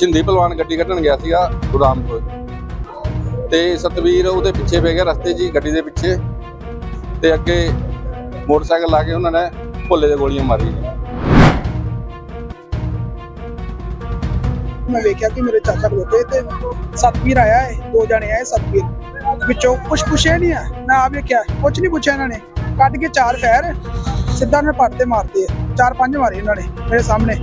ਛਿੰਦੀ ਪਹਿਲਵਾਨ ਗੱਡੀ ਕੱਢਣ ਗਿਆ ਸੀਗਾ ਗੁਦਾਮ ਤੋਂ ਤੇ ਸਤਵੀਰ ਉਹਦੇ ਪਿੱਛੇ ਪੈ ਗਿਆ ਰਸਤੇ 'ਚ ਹੀ, ਗੱਡੀ ਦੇ ਪਿੱਛੇ। ਤੇ ਅੱਗੇ ਮੋਟਰਸਾਈਕਲ ਲਾ ਕੇ ਉਹਨਾਂ ਨੇ ਭੁੱਲੇ ਦੇ ਗੋਲੀਆਂ ਮਾਰੀਆਂ। ਮੈਂ ਵੇਖਿਆ ਕਿ ਮੇਰੇ ਚਾਚਾ ਖਲੋਤੇ ਤੇ ਸਤਵੀਰ ਆਇਆ ਹੈ ਦੋ ਜਣੇ ਆਏ ਸਤਵੀਰ। ਵਿੱਚੋਂ ਕੁਛ ਪੁੱਛਿਆ ਨਹੀਂ ਆ ਮੈਂ ਆ ਵੇਖਿਆ, ਕੁਛ ਨਹੀਂ ਪੁੱਛਿਆ ਇਹਨਾਂ ਨੇ। ਕੱਢ ਕੇ ਚਾਰ ਫੈਰ ਸਿੱਧਾ ਉਹਨਾਂ ਪੱਟ ਤੇ ਮਾਰਦੇ ਚਾਰ ਪੰਜ ਮਾਰੇ ਇਹਨਾਂ ਨੇ ਮੇਰੇ ਸਾਹਮਣੇ।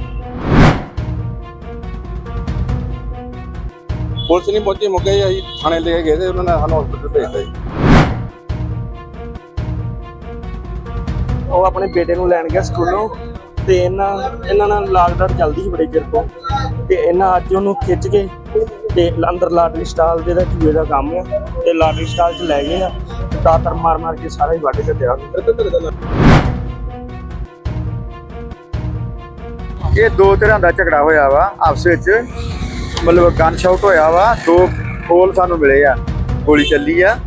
ਪੁਲਿਸ ਨਹੀਂ ਪਹੁੰਚੀ ਮੁੱਕੇ ਹੀ ਅਸੀਂ ਥਾਣੇ ਲੈ ਕੇ ਗਏ ਤੇ ਉਹਨਾਂ ਨੇ ਸਾਨੂੰ ਹਸਪੀਟਲ ਭੇਜਤਾ ਜੀ। ਉਹ ਆਪਣੇ ਬੇਟੇ ਨੂੰ ਲੈਣ ਗਿਆ ਸਕੂਲੋਂ ਤੇ ਇਹਨਾਂ ਇਹਨਾਂ ਨਾਲ ਲਾਕਡਾਊਨ ਚੱਲਦੀ ਸੀ ਬੜੇ ਚਿਰ ਤੋਂ। ਤੇ ਇਹਨਾਂ ਅੱਜ ਉਹਨੂੰ ਖਿੱਚ ਕੇ ਤੇ ਅੰਦਰ ਲਾਟਰੀ ਸਟਾਲ ਦੇ ਦਾ ਜੂਏ ਦਾ ਕੰਮ ਆ ਤੇ ਲਾਟਰੀ ਸਟਾਲ 'ਚ ਲੈ ਗਏ ਆ। ਤੇ ਦਾਤਰ ਮਾਰ ਮਾਰ ਕੇ ਸਾਰਾ ਹੀ ਵੱਢ ਕੱਢਿਆ ਇਹ ਦੋ ਤਰ੍ਹਾਂ ਦਾ ਝਗੜਾ ਹੋਇਆ ਵਾ ਆਪਸ ਵਿੱਚ। ਮਤਲਬ ਗਨ ਸ਼ਾਟ ਹੋਇਆ ਵਾ ਦੋ ਖੋਲ ਸਾਨੂੰ ਮਿਲੇ ਆ ਗੋਲੀ ਚੱਲੀ ਆ।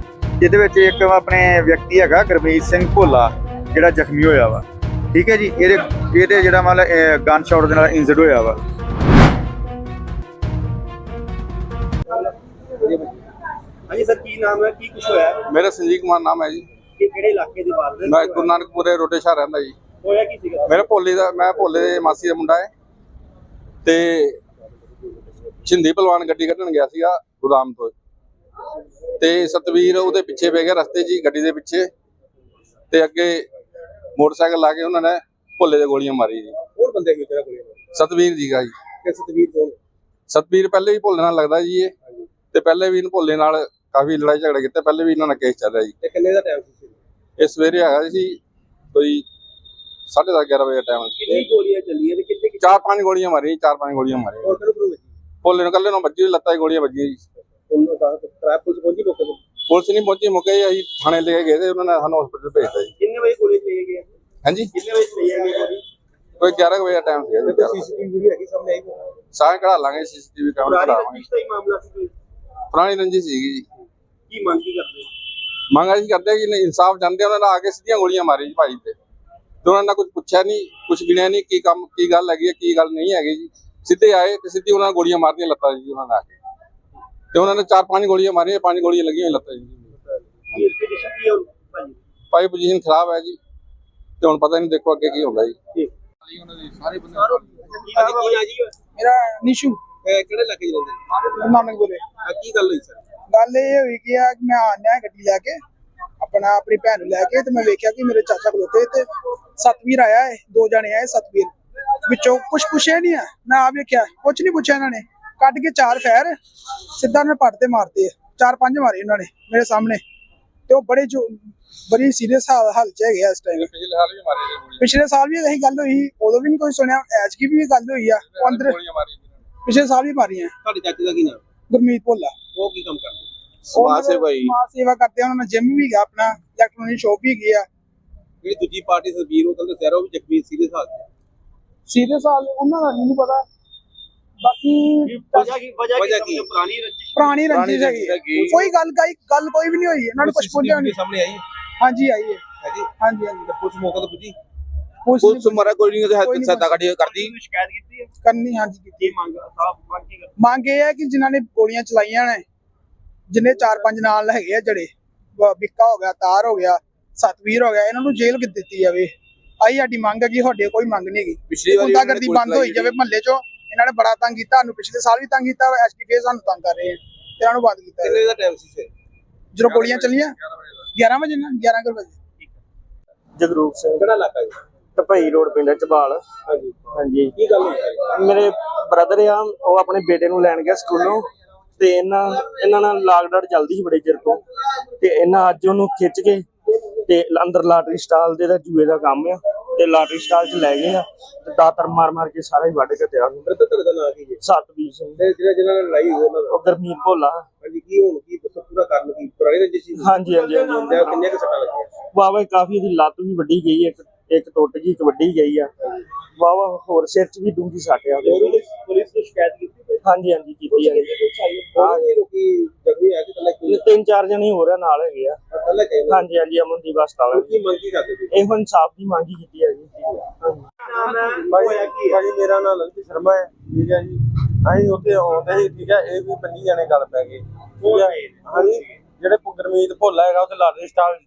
ਜਿਹਦੇ ਵਿੱਚ ਇੱਕ ਆਪਣੇ ਵਿਅਕਤੀ ਹੈਗਾ ਗੁਰਮੀਤ ਸਿੰਘ ਭੋਲਾ ਜਿਹੜਾ ਜ਼ਖਮੀ ਹੋਇਆ ਵਾ। ਠੀਕ ਹੈ ਜੀ ਇਹਦੇ ਇਹਦੇ ਜਿਹੜਾ ਮਤਲਬ ਗਨ ਸ਼ਾਟ ਦੇ ਨਾਲ ਇੰਜਰਡ ਹੋਇਆ ਵਾ। ਹਾਂਜੀ ਸਰ ਕੀ ਨਾਮ ਹੈ? ਕੀ ਕੁਛ ਹੋਇਆ? ਹੈ? ਮੇਰਾ ਸੰਜੀਵ ਕੁਮਾਰ ਨਾਮ ਹੈ ਜੀ। ਕਿ ਕਿਹੜੇ ਇਲਾਕੇ ਦੀ ਬਾਤ ਹੈ ਮੈਂ ਗੁਰੂ ਨਾਨਕਪੁਰੇ ਰੋਡੇ ਸ਼ਹਿਰ ਰਹਿੰਦਾ ਜੀ। ਹੋਇਆ ਕੀ ਸੀਗਾ? ਮੇਰਾ ਭੋਲੇ ਦਾ ਮੈਂ ਭੋਲੇ ਦੇ ਮਾਸੀ ਦਾ ਮੁੰਡਾ ਹੈ। ਤੇ ਛਿੰਦੀ ਪਹਿਲਵਾਨ ਗੱਡੀ ਕੱਢਣ ਗਿਆ ਸੀਗਾ ਗੁਦਾਮ ਤੋਂ। ਤੇ ਸਤਵੀਰ ਉਹਦੇ ਪਿੱਛੇ ਪੈ ਗਿਆ ਰਸਤੇ 'ਚ ਹੀ ਗੱਡੀ ਦੇ ਪਿੱਛੇ। ਤੇ ਅੱਗੇ ਮੋਟਰਸਾਈਕਲ ਲਾ ਕੇ ਉਹਨਾਂ ਨੇ ਭੋਲੇ ਦੇ ਗੋਲੀਆਂ ਮਾਰੀ ਜੀ। ਹੋਰ ਬੰਦੇ ਕਿਉਂ ਤੇਰਾ ਗੋਲੀ ਮਾਰੀ ਸਤਵੀਰ ਜੀ ਕਿ ਸਤਵੀਰ ਕੋਲ ਸਤਵੀਰ ਪਹਿਲੇ ਵੀ ਭੋਲੇ ਨਾਲ ਲੱਗਦਾ ਜੀ ਇਹ। ਤੇ ਪਹਿਲੇ ਵੀ ਇਹਨੂੰ ਭੋਲੇ ਨਾਲ ਕਾਫੀ ਲੜਾਈ ਝਗੜੇ ਕੀਤੇ ਪਹਿਲੇ ਵੀ ਇਹਨਾਂ ਨਾਲ ਕੇਸ ਚੱਲ ਰਿਹਾ ਜੀ। ਤੇ ਕਿੰਨੇ ਦਾ ਟਾਈਮ ਸੀ ਇਹ ਸਵੇਰੇ ਹੈਗਾ ਸੀ ਕੋਈ 10:30 11 ਵਜੇ ਦਾ ਟਾਈਮ ਕਿੰਨੀ ਗੋਲੀਆਂ ਚੱਲੀਆਂ ਤੇ ਕਿੰਨੇ ਚਾਰ ਪੰਜ ਗੋਲੀਆਂ ਮਾਰੀਆਂ ਚਾਰ ਪੰਜ ਗੋਲੀਆਂ ਮਾਰੀਆਂ ਹੋਰ ਕਿਹਨੂੰ ਕਿਹਨੂੰ ਵੱਜੀ ਭੋਲੇ ਨੂੰ ਕੱਲੇ ਨੂੰ ਵੱਜੀ ਲੱਤਾਂ 'ਚ ਗੋਲੀਆਂ ਵੱਜੀਆਂ ਜੀ। ਉਹਨਾਂ ਪੁਲਿਸ ਪਹੁੰਚੀ ਮੌਕੇ ਤੇ? ਪੁਲਿਸ ਨਹੀਂ ਪਹੁੰਚੀ ਮੁੱਕੇ ਹੀ ਅਸੀਂ ਥਾਣੇ ਲੈ ਕੇ ਗਏ ਤੇ ਉਹਨਾਂ ਨੇ ਸਾਨੂੰ ਹਸਪੀਟਲ ਭੇਜਤਾ ਜੀ। ਕਿੰਨੇ ਵਜੇ ਗੋਲੀ ਚਲਾਈ ਗਈ ਹਾਂਜੀ? ਕਿੰਨੇ ਵਜੇ ਚਲਾਈ ਗਈ ਗੋਲੀ ਕੋਈ 11 ਕੁ ਵਜੇ ਦਾ ਟਾਈਮ ਸੀਗਾ ਤੇ ਜੀ ਸੀਸੀਟੀਵੀ ਵੀਡੀਓ ਹੈਗੀ ਸਾਹਮਣੇ ਆਈ ਸਾਰੇ ਕਢਾ ਲਾਂਗੇ ਸੀਸੀਟੀਵੀ ਕੈਮਰਾ ਪੁਰਾਣੀ ਹੀ ਮਾਮਲਾ ਸੀ। ਪੁਰਾਣੀ ਰੰਜੀ ਸੀਗੀ ਜੀ। ਕੀ ਮੰਗ ਕੀ ਕਰਦੇ ਮੰਗ ਅਸੀਂ ਕਰਦੇ ਕਿ ਇਨਸਾਫ ਚਾਹੁੰਦੇ ਉਹਨਾਂ ਨੇ ਆ ਕੇ ਸਿੱਧੀਆਂ ਗੋਲੀਆਂ ਮਾਰੀ ਜੀ ਭਾਈ ਤੇ। ਤੇ ਉਹਨਾਂ ਨੇ ਕੁਝ ਪੁੱਛਿਆ ਨਹੀਂ ਕੁਝ ਗਿਣਿਆ ਨਹੀਂ ਕੀ ਕੰਮ ਕੀ ਗੱਲ ਹੈਗੀ ਕੀ ਗੱਲ ਨਹੀਂ ਹੈਗੀ ਜੀ। ਸਿੱਧੇ ਆਏ ਤੇ ਸਿੱਧੀ ਉਹਨਾਂ ਨੇ ਗੋਲੀਆਂ ਮਾਰਦੀਆਂ ਲੱਤਾਂ ਜੀ ਉਹਨਾਂ ਨੇ ਆ ਕੇ। ਤੇ ਉਹਨਾਂ ਨੇ ਚਾਰ ਪੰਜ ਗੋਲੀਆਂ ਮਾਰੀਆਂ ਪੰਜ ਗੋਲੀਆਂ ਲੱਗੀਆਂ ਲੱਤਾਂ ਜੀ। ਭਾਈ ਪੋਜੀਸ਼ਨ ਖਰਾਬ ਹੈ ਜੀ ਤੇ ਹੁਣ ਪਤਾ ਨਹੀਂ ਦੇਖੋ ਅੱਗੇ ਕੀ ਹੁੰਦਾ ਜੀ। ਸਾਰੇ ਬੰਦੇ ਮੇਰਾ ਨਿਸ਼ੂ। ਕਿਹੜੇ ਨਾਨਕ ਬੋਲੇ। ਕੀ ਗੱਲ ਹੋਈ ਸਰ ਗੱਲ ਇਹ ਹੋਈ ਕਿ ਆ ਕਿ ਮੈਂ ਆਨਿਆ ਗੱਡੀ ਲੈ ਕੇ ਆਪਣਾ ਆਪਣੀ ਭੈਣ ਨੂੰ ਲੈ ਕੇ ਤੇ ਮੈਂ ਵੇਖਿਆ ਕਿ ਮੇਰੇ ਚਾਚਾ ਖਲੋਤੇ ਤੇ ਸਤਵੀਰ ਆਇਆ ਹੈ ਦੋ ਜਣੇ ਆਏ ਸਤਵੀਰ। ਵਿੱਚੋਂ ਕੁਛ ਪੁੱਛਿਆ ਨਹੀਂ ਆ ਮੈਂ ਆ ਵੇਖਿਆ ਕੁਛ ਨਹੀਂ ਪੁੱਛਿਆ ਇਹਨਾਂ ਨੇ। ਕੱਢ ਕੇ ਚਾਰ ਫੈਰ ਸਿੱਧਾ ਉਹਨਾਂ ਪੱਟ ਤੇ ਮਾਰਦੇ ਆ। ਚਾਰ ਪੰਜ ਮਾਰੇ ਉਹਨਾਂ ਨੇ ਮੇਰੇ ਸਾਹਮਣੇ। ਤੇ ਉਹ ਬੜੇ ਜੋ ਬੜੀ ਸੀਰੀਅਸ ਹਾਲ ਚ ਹੈਗੇ ਆ ਇਸ ਟਾਈਮ ਪਿਛਲੇ ਸਾਲ ਵੀ ਮਾਰੇ ਗੋਲੀਆਂ ਪਿਛਲੇ ਸਾਲ ਵੀ ਇਹੀ ਗੱਲ ਹੋਈ ਉਦੋਂ ਵੀ ਨਹੀਂ ਕੋਈ ਸੁਣਿਆ ਐਜ ਕੀ ਵੀ ਇਹ ਗੱਲ ਹੋਈ ਆ ਉਹ ਅੰਦਰ। ਪਿਛਲੇ ਸਾਲ ਵੀ ਮਾਰੀਆਂ। ਤੁਹਾਡੇ ਚਾਚੇ ਦਾ ਕੀ ਨਾਮ? ਗੁਰਮੀਤ ਭੋਲਾ। ਉਹ ਕੀ ਕੰਮ ਕਰਦੇ? ਸਮਾਜ ਸੇਵਾ ਹੀ ਸਮਾਜ ਸੇਵਾ ਕਰਦੇ ਉਹਨਾਂ ਨੇ ਜਿਮ ਵੀ ਗਿਆ ਆਪਣਾ ਇਲੈਕਟ੍ਰੋਨਿਕ ਸ਼ੋਪ ਵੀ ਗਿਆ। ਜਿਹੜੀ ਦੂਜੀ ਪਾਰਟੀ ਸਰਬੀਰ ਉਹ ਕਹਿੰਦੇ ਸਹਿਰਾ ਉਹ ਵੀ ਜ਼ਖਮੀ ਸੀਰੀਅਸ ਹਾਲਤ ਸੀਰੀਅਸ ਹਾਲ ਉਹਨਾਂ ਦਾ ਨਹੀਂ ਪਤਾ। ਬਾਕੀ ਵਜ੍ਹਾ ਕੀ ਵਜ੍ਹਾ ਕੀ ਪੁਰਾਣੀ ਰੰਜਿਸ਼ ਪੁਰਾਣੀ ਰੰਜਿਸ਼ ਹੈਗੀ ਕੋਈ ਗੱਲ ਕਾਈ ਗੱਲ ਕੋਈ ਵੀ ਨਹੀਂ ਹੋਈ ਇਹਨਾਂ ਨੂੰ ਕੁਝ ਪੁੱਛਿਆ ਨਹੀਂ ਸਾਹਮਣੇ ਆਈ ਹਾਂਜੀ ਆਈ ਹੈ। ਹਾਂਜੀ ਹਾਂਜੀ। ਤੇ ਪੁਲਿਸ ਮੌਕੇ ਤੇ ਪੁੱਜੀ ਪੁਲਿਸ ਮਾਰਾ ਕੋਈ ਨਹੀਂ ਨਹੀਂ ਸੱਤਾ ਕੱਢੀ ਕਰਦੀ? ਸ਼ਿਕਾਇਤ ਕੀਤੀ ਹੈ? ਕਰਨੀ ਹਾਂਜੀ ਕੀਤੀ। ਮੰਗ ਸਾਫ਼ ਮੰਗ ਕੀ ਕਰ ਮੰਗ ਇਹ ਹੈ ਕਿ ਜਿਨ੍ਹਾਂ ਨੇ ਗੋਲੀਆਂ ਚਲਾਈਆਂ ਨੇ ਜਿੰਨੇ ਚਾਰ ਪੰਜ ਨਾਲ ਹੈਗੇ ਆ ਜਿਹੜੇ ਬ- ਬਿੱਕਾ ਹੋ ਗਿਆ ਤਾਰ ਹੋ ਗਿਆ ਸਤਵੀਰ ਹੋ ਗਿਆ ਇਹਨਾਂ ਨੂੰ ਜੇਲ੍ਹ ਕਿ ਦਿੱਤੀ ਜਾਵੇ। ਆਈ ਸਾਡੀ ਮੰਗ ਹੈ ਕਿ ਤੁਹਾਡੇ ਕੋਈ ਮੰਗ ਨਹੀਂ ਹੈਗੀ। ਪਿਛਲੀ ਵਾਰੀ ਗੁੰਡਾਗਰਦੀ ਬੰਦ ਹੋਈ ਜਾਵੇ ਮਹੱਲੇ 'ਚੋਂ ਇਹਨਾਂ ਨੇ ਬੜਾ ਤੰਗ ਕੀਤਾ ਸਾਨੂੰ ਪਿਛਲੇ ਸਾਲ ਵੀ ਤੰਗ ਕੀਤਾ ਐਸਪੀ ਫੇਰ ਸਾਨੂੰ ਤੰਗ ਕਰ ਰਹੇ ਆ ਤੇ ਇਹਨਾਂ ਨੂੰ ਬੰਦ ਕੀਤਾ। ਕਿੰਨੇ ਦਾ ਟਾਈਮ ਸੀ ਸਰ ਜਦੋਂ ਗੋਲੀਆਂ ਚੱਲੀਆਂ 11 ਵਜੇ ਨਾ 11 ਕੁ ਵਜੇ। ਜਗਰੂਪ ਸਿੰਘ। ਕਿਹੜਾ ਇਲਾਕਾ ਹੈ ਢਪਈ ਰੋਡ ਪਿੰਡ ਚਬਾਲ ਹਾਂਜੀ। ਹਾਂਜੀ। ਕੀ ਗੱਲ ਹੋਈ? ਮੇਰੇ ਬ੍ਰਦਰ ਆ ਉਹ ਆਪਣੇ ਬੇਟੇ ਨੂੰ ਲੈਣ ਗਿਆ ਸਕੂਲੋਂ ਤੇ ਇਹਨਾਂ ਇਹਨਾਂ ਨਾਲ ਲਾਕਡਾਊਨ ਚੱਲਦੀ ਸੀ ਬੜੇ ਚਿਰ ਤੋਂ। ਤੇ ਇਹਨਾਂ ਅੱਜ ਉਹਨੂੰ ਖਿੱਚ ਕੇ ਤੇ ਅੰਦਰ ਲਾਟਰੀ ਸਟਾਲ ਦੇ ਦਾ ਜੂਏ ਦਾ ਕੰਮ ਆ। ਤੇ ਲਾਟਰੀ ਸਟਾਲ 'ਚ ਲੈ ਗਏ ਆ ਤੇ ਦਾਤਰ ਮਾਰ ਮਾਰ ਕੇ ਸਾਰਾ ਹੀ ਵੱਢ ਕੱਢਿਆ ਤੇ ਤੁਹਾਡੇ ਦਾ ਨਾਂ ਕੀ ਹੈ? ਸਤਵੀਰ ਸਿੰਘ। ਤੇ ਜਿਹੜਾ ਜਿਹਨਾਂ ਨਾਲ ਲੜਾਈ ਹੋਈ ਉਹਨਾਂ ਦਾ ਉਹ ਗਰਮੀਤ ਭੋਲਾ। ਹਾਂਜੀ ਕੀ ਹੁਣ ਕੀ ਦੱਸੋ ਪੂਰਾ ਕਾਰਨ ਕੀ? ਪੁਰਾਣੀ ਰੰਜਿਸ਼ ਸੀ ਹਾਂਜੀ ਹਾਂਜੀ ਹਾਂਜੀ। ਤੇ ਕਿੰਨੇ ਕੁ ਸੱਟਾਂ ਲੱਗੀਆਂ? ਵਾਵਾ ਕਾਫੀ ਇਹਦੀ ਲੱਤ ਵੀ ਵੱਡੀ ਗਈ ਇੱਕ ਇੱਕ ਟੁੱਟ ਗਈ ਇੱਕ ਵੱਡੀ ਗਈ ਆ। ਵਾਵਾ ਹੋਰ ਸਿਰ 'ਚ ਵੀ ਡੂੰਗੀ ਸੱਟ ਆ। ਉਹਦੇ। ਪੁਲਿਸ ਨੂੰ ਸ਼ਿਕਾਇਤ ਕੀਤੀ ਹਾਂਜੀ ਹਾਂਜੀ ਕੀਤੀ ਆ ਹਾਂ ਇਹ ਲੋਕੀ ਜ਼ਖਮੀ ਆ ਕਿ ਕੱਲੇ ਕੋਈ ਇਹ ਤਿੰਨ ਚਾਰ ਜਣੇ ਹੋਰ ਆ ਨਾਲ ਹੈਗੇ ਆ। ਕੱਲੇ ਨਾ ਹਾਂਜੀ ਹਾਂਜੀ ਅਮਨਦੀਪ ਹਸਪਤਾਲ ਕੀ ਮੰਗ ਕੀ ਕਰਦੇ ਸੀ? ਇਹੋ ਇਨਸਾਫ ਦੀ ਮੰਗ ਹੀ ਕੀਤੀ ਹੈ ਜੀ ਨਾਮ ਹੈ। ਹੋਇਆ ਕੀ ਹੈ ਭਾਜੀ ਮੇਰਾ ਨਾਮ ਲਲਿਤ ਸ਼ਰਮਾ ਹੈ। ਠੀਕ ਹੈ ਜੀ। ਅਸੀਂ ਉੱਥੇ ਆਉਂਦੇ ਸੀ ਠੀਕ ਹੈ। ਇਹ ਵੀ ਪੰਜੀ ਜਣੇ ਗੱਲ ਪੈ ਗਏ ਠੀਕ ਹੈ। ਹਾਂਜੀ। ਜਿਹੜੇ ਗੁਰਮੀਤ ਭੋਲਾ ਹੈਗਾ ਉੱਥੇ ਲਾਟਰੀ ਸਟਾਲ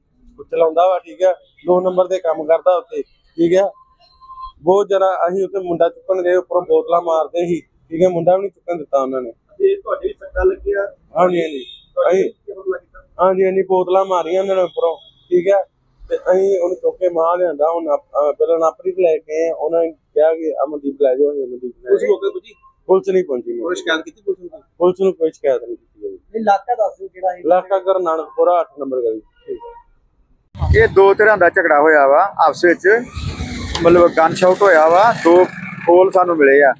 ਚਲਾਉਂਦਾ ਵਾ ਠੀਕ ਹੈ। ਦੋ ਨੰਬਰ ਦੇ ਕੰਮ ਕਰਦਾ ਉੱਥੇ ਠੀਕ ਹੈ। ਬਹੁਤ ਜਰਾ ਅਸੀਂ ਉੱਥੇ ਮੁੰਡਾ ਚੁੱਕਣ ਗਏ ਉੱਪਰੋਂ ਬੋਤਲਾਂ ਮਾਰਦੇ ਸੀ ਠੀਕ ਹੈ। ਮੁੰਡਾ ਵੀ ਨਹੀਂ ਚੁੱਕਣ ਦਿੱਤਾ ਉਹਨਾਂ ਨੇ। ਇਹ ਤੁਹਾਡੇ ਵੀ ਸੱਟਾਂ ਲੱਗੀਆਂ? ਹਾਂਜੀ ਹਾਂਜੀ। ਅਸੀਂ ਹਾਂਜੀ ਹਾਂਜੀ ਬੋਤਲਾਂ ਮਾਰੀਆਂ ਉਹਨਾਂ ਨੇ ਉੱਪਰੋਂ ਠੀਕ ਹੈ। ਤੇ ਅਸੀਂ ਉਹਨੂੰ ਚੁੱਕ ਕੇ ਮਾਰ ਲਿਆਂਦਾ ਹੁਣ ਆਪ- ਪਹਿਲਾਂ ਨਾਪਰੀ ਲੈ ਕੇ ਆਏ ਆ, ਉਹਨਾਂ ਨੇ ਕਿਹਾ ਕਿ ਅਮਨਦੀਪ ਲੈ ਜਾਓ ਅਸੀਂ ਅਮਨਦੀਪ ਲੈ ਉਸ। ਮੌਕੇ ਪੁੱਜੀ? ਪੁਲਿਸ ਨਹੀਂ ਪਹੁੰਚੀ ਉਹ ਮੌਕੇ ਸ਼ਿਕਾਇਤ ਕੀਤੀ ਪੁਲਿਸ ਨੂੰ। ਪੁਲਿਸ ਨੂੰ ਕੋਈ ਸ਼ਿਕਾਇਤ ਨਹੀਂ ਕੀਤੀ ਗਈ ਇਲਾਕਾ ਦੱਸ ਦਿਓ ਕਿਹੜਾ ਇਲਾਕਾ ਗੁਰੂ ਨਾਨਕਪੁਰਾ 8 ਨੰਬਰ ਗਲੀ। ਇਹ ਦੋ ਧਿਰਾਂ ਦਾ ਝਗੜਾ ਹੋਇਆ ਵਾ ਆਪਸ ਵਿੱਚ। ਮਤਲਬ ਗਨ ਸ਼ਾਟ ਹੋਇਆ ਵਾ ਦੋ ਖੋਲ ਸਾਨੂੰ ਮਿਲੇ ਆ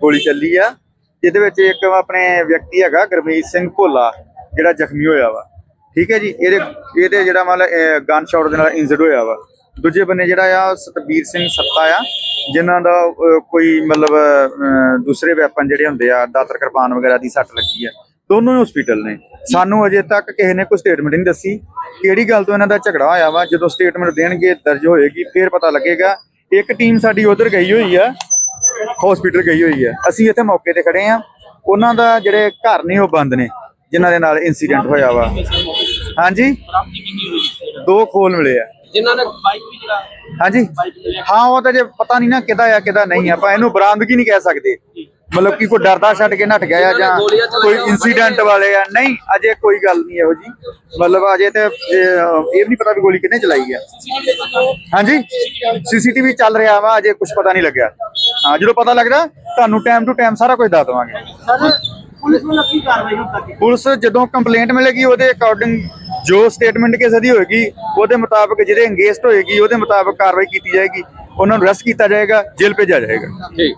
ਗੋਲੀ ਚੱਲੀ ਆ। ਜਿਹਦੇ ਵਿੱਚ ਇੱਕ ਆਪਣੇ ਵਿਅਕਤੀ ਹੈਗਾ ਗੁਰਮੀਤ ਸਿੰਘ ਭੋਲਾ ਜਿਹੜਾ ਜ਼ਖਮੀ ਹੋਇਆ ਵਾ। ਠੀਕ ਹੈ ਜੀ, ਇਹਦੇ ਇਹਦੇ ਜਿਹੜਾ ਮਤਲਬ ਗਨ ਸ਼ਾਟ ਦੇ ਨਾਲ ਇੰਜਰਡ ਹੋਇਆ ਵਾ। ਦੂਜੇ ਬੰਨੇ ਜਿਹੜਾ ਆ, ਸਤਬੀਰ ਸਿੰਘ ਸੱਤਾ ਆ, ਜਿਨ੍ਹਾਂ ਦਾ ਕੋਈ ਮਤਲਬ ਦੂਸਰੇ ਵੈਪਨ ਜਿਹੜੇ ਹੁੰਦੇ ਆ, ਦਾਤਰ ਕਿਰਪਾਨ ਵਗੈਰਾ ਦੀ ਸੱਟ ਲੱਗੀ ਆ। ਦੋਨੋਂ ਹੀ ਹਸਪੀਟਲ ਨੇ। ਸਾਨੂੰ ਅਜੇ ਤੱਕ ਕਿਸੇ ਨੇ ਕੋਈ ਸਟੇਟਮੈਂਟ ਨਹੀਂ ਦੱਸੀ। ਕਿਹੜੀ ਗੱਲ ਤੋਂ ਇਹਨਾਂ ਦਾ ਝਗੜਾ ਹੋਇਆ ਵਾ? ਜਦੋਂ ਸਟੇਟਮੈਂਟ ਦੇਣਗੇ, ਦਰਜ ਹੋਏਗੀ, ਫਿਰ ਪਤਾ ਲੱਗੇਗਾ। ਇੱਕ ਟੀਮ ਸਾਡੀ ਉਧਰ ਗਈ ਹੋਈ ਆ। ਹਸਪੀਟਲ ਗਈ ਹੋਈ ਆ। ਅਸੀਂ ਇੱਥੇ ਮੌਕੇ ਤੇ ਖੜੇ ਆ। ਉਹਨਾਂ ਦਾ ਜਿਹੜੇ ਘਰ ਨੇ, ਉਹ ਬੰਦ ਨੇ। ਜਿਨ੍ਹਾਂ ਦੇ ਨਾਲ ਇਨਸੀਡੈਂਟ ਹੋਇਆ ਵਾ। ਹਾਂਜੀ? ਦੋ ਖੋਲ ਮਿਲੇ ਆ। ਜਿਨ੍ਹਾਂ ਨੇ ਬਾਈਕ ਵੀ ਜਿਹੜਾ ਹਾਂਜੀ? ਹਾਂ ਉਹ ਤਾਂ ਜੇ ਪਤਾ ਨਹੀਂ ਨਾ ਕਿਹਦਾ ਆ ਕਿਹਦਾ ਨਹੀਂ ਆਪਾਂ ਇਹਨੂੰ ਬਰਾਮਦਗੀ ਨਹੀਂ ਕਹਿ ਸਕਦੇ। ਮਤਲਬ ਕਿ ਕੋਈ ਡਰਦਾ ਛੱਡ ਕੇ ਨੱਠ ਗਿਆ ਜਾਂ ਕੋਈ ਇਨਸੀਡੈਂਟ ਵਾਲੇ ਆ। ਨਹੀਂ ਅਜੇ ਕੋਈ ਗੱਲ ਨਹੀਂ ਇਹੋ ਜੀ। ਮਤਲਬ ਅਜੇ ਤੇ ਇਹ ਨਹੀਂ ਪਤਾ ਵੀ ਗੋਲੀ ਕਿਹਨੇ ਚਲਾਈ ਆ। ਹਾਂਜੀ? ਸੀਸੀਟੀਵੀ ਚੱਲ ਰਿਹਾ ਵਾ ਅਜੇ ਕੁਝ ਪਤਾ ਨਹੀਂ ਲੱਗਿਆ। ਹਾਂ ਜਦੋਂ ਪਤਾ ਲੱਗਦਾ ਤੁਹਾਨੂੰ ਟਾਈਮ ਟੂ ਟਾਈਮ ਸਾਰਾ ਕੁਝ ਦੱਸ ਦੇਵਾਂਗੇ। ਪੁਲਿਸ ਵੱਲੋਂ ਕੀ ਕਾਰਵਾਈ ਹੁਣ ਤੱਕ ਪੁਲਿਸ ਜਦੋਂ ਕੰਪਲੇਂਟ ਮਿਲੇਗੀ ਉਹਦੇ ਅਕੋਰਡਿੰਗ ਜੋ ਸਟੇਟਮੈਂਟ ਕਿਸੇ ਦੀ ਹੋਏਗੀ ਉਹਦੇ ਮੁਤਾਬਕ ਜਿਹਦੇ ਅੰਗੇਜਡ ਹੋਏਗੀ ਉਹਦੇ ਮੁਤਾਬਕ ਕਾਰਵਾਈ ਕੀਤੀ ਜਾਏਗੀ। ਉਹਨਾਂ ਨੂੰ ਅਰੈਸਟ ਕੀਤਾ ਜਾਏਗਾ ਜੇਲ੍ਹ ਭੇਜਿਆ ਜਾਏਗਾ। ਠੀਕ।